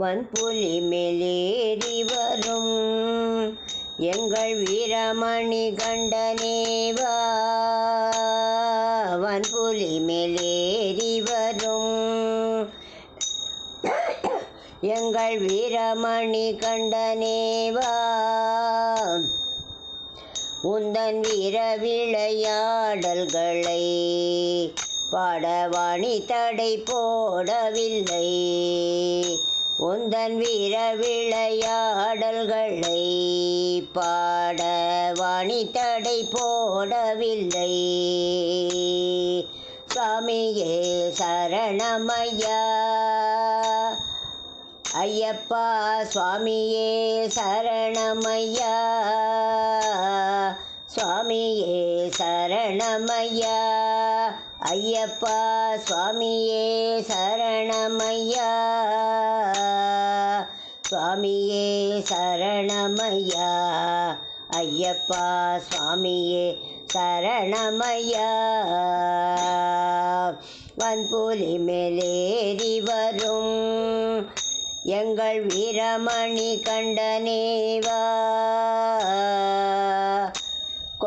வன்புலி மேலேறி வரும் எங்கள் வீரமணி கண்டனேவா வன்புலி மேலேறி வரும் எங்கள் வீரமணி கண்டனேவா உந்தன் வீர விளையாடல்களை பாடவாணி தடை போடவில்லை. உந்தன் வீர விளையாடல்களை பாடவாணி தடை போடவில்லை. சுவாமியே சரணமையா. ஐயப்பா சுவாமியே சரணமையா. சுவாமியே சரணமையா. ஐயப்பா சுவாமியே சரணமையா. சுவாமியே சரணமையா. ஐயப்பா சுவாமியே சரணமையா. வன்புலி மேலேறி வரும் எங்கள் வீரமணி கண்டனேவா.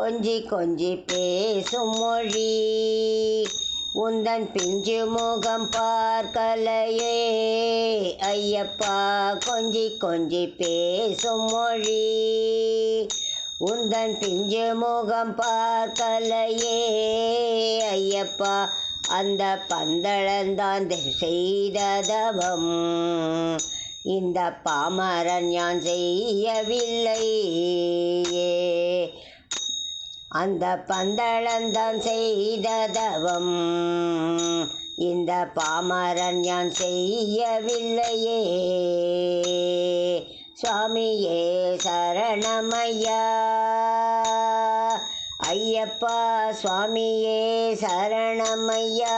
கொஞ்சி கொஞ்சி பேசும் மொழி. உந்தன் பிஞ்சு முகம் பார்க்கலையே. ஐயப்பா கொஞ்சி கொஞ்சி பேசும் மொழி. உந்தன் பிஞ்சு முகம் பார்க்கலையே. ஐயப்பா அந்த பந்தளந்தான் செய்ததவம். இந்த பாமரன் யான் செய்யவில்லையே. அந்த பந்தளந்தான் செய்த தவம் இந்த பாமரன் யான் செய்யவில்லையே. சுவாமியே சரணமையா ஐயப்பா சுவாமியே சரணமையா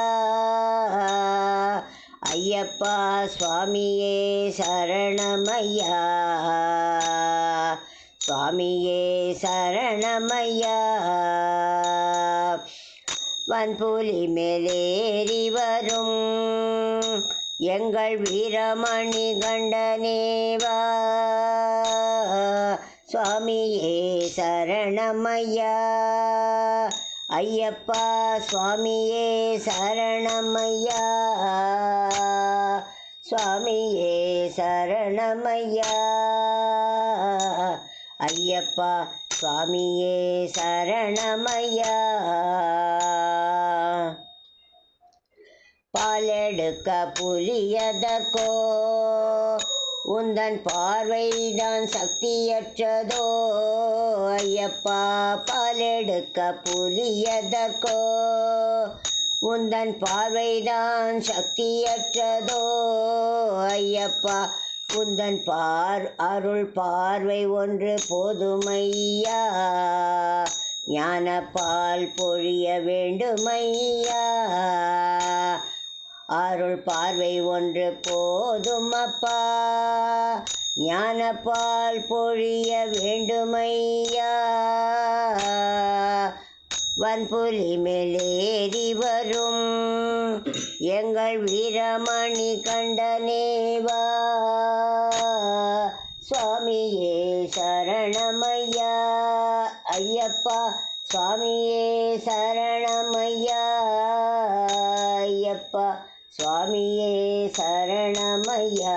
ஐயப்பா சுவாமியே சரணமையா சுவாமியே சரணமையா வன்புலி மேலேறி வரும். எங்கள் வீரமணி கண்டனேவா. சுவாமியே சரணமையா ஐயப்பா சுவாமியே சரணமையா சுவாமியே சரணமையா ஐயப்பா சுவாமியே சரணமையா பாலெடுக்க புரியதற்கோ உந்தன் பார்வைதான் சக்தியற்றதோ. ஐயப்பா பாலெடுக்க புரியதற்கோ உந்தன் பார்வைதான் சக்தியற்றதோ. ஐயப்பா உந்தன் பார் அருள் பார்வை ஒன்று போதுமையா? ஞானப்பால் பொழிய வேண்டுமையா? அருள் பார்வை ஒன்று போதுமப்பா? ஞானப்பால் பொழிய வேண்டுமையா? வன்புலி மேலேறி வரும். எங்கள் வீரமணி கண்டனேவா சுவாமியே சரணமையா ஐயப்பா சுவாமியே சரணமையா ஐயப்பா சுவாமியே சரணமையா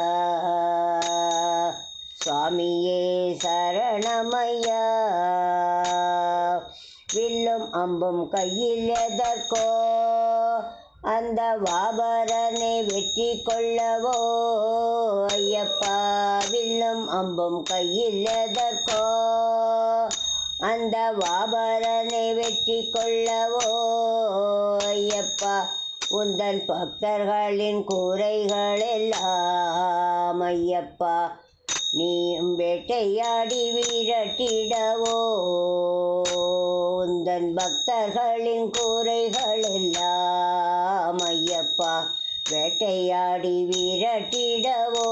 சுவாமியே சரணமையா வில்லும் அம்பும் கையில் எதற்கோ. அந்த வாபரனை வெற்றி கொள்ளவோ ஐயப்பா வில்லும் அம்பும் கையில் எதற்கோ? அந்த வாபரனை வெற்றி கொள்ளவோ ஐயப்பா உந்தன் பக்தர்களின் கூரைகள் எல்லாம் ஐயப்பா நீயும் வேட்டையாடி வீரட்டிடவோ? உந்தன் பக்தர்களின் கூரைகள் எல்லாம் அப்பா வேட்டையாடி விரட்டிடவோ.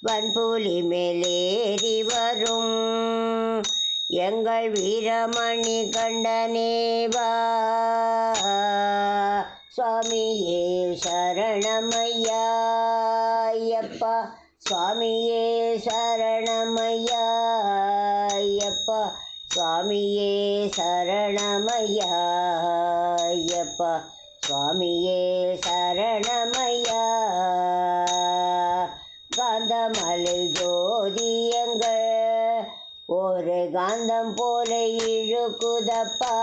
வன்புலி மேலேறி வரும். எங்கள் வீரமணி கண்டனேவா சுவாமியே சரணமையா ஐயப்பா சுவாமியே சரணமையா ஐயப்பா சுவாமியே சரணமையா ஐயப்பா சுவாமியே சரணமையா. காந்தமலை ஜோதியங்கள் ஒரு காந்தம் போல இழுக்குதப்பா.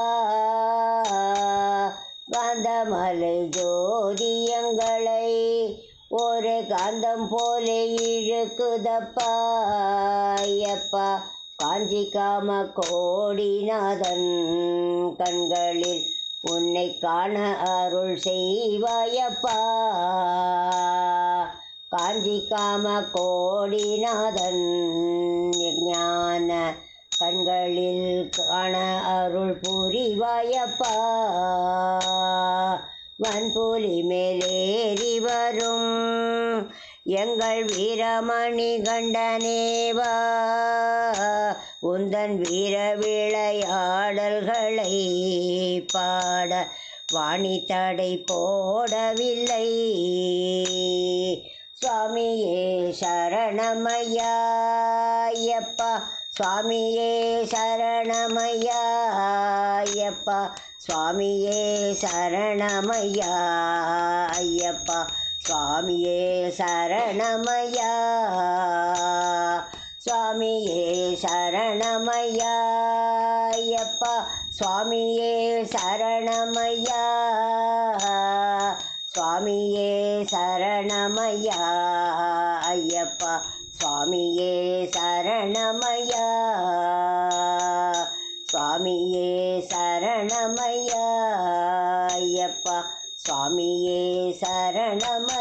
காந்தமலை ஜோதியங்களை ஒரு காந்தம் போல இழுக்குதப்பா. ஐயப்பா காஞ்சி காம கோடிநாதன் கண்களில் உன்னை காண அருள் செய்வாயப்பா. காஞ்சி காம கோடிநாதன் ஞான கண்களில் காண அருள் புரிவாயப்பா. வன்புலி மேலேறி வரும் எங்கள் வீரமணி கண்டனேவா உந்தன் வீர விளையாடல்களை பாட வாணி தடை போடவில்லை. சுவாமியே சரணமையா ஐயப்பா சுவாமியே சரணமையா ஐயப்பா சுவாமியே சரணமையா ஐயப்பா சுவாமியே சரணமையா சுவாமியே சரணமையா ஐயப்பா சுவாமியே சரணமையா சுவாமியே சரணமையா ஐயப்பா சுவாமியே சரணமையா சுவாமியே சரணமையா ஐயப்பா சுவாமியே சரணமையா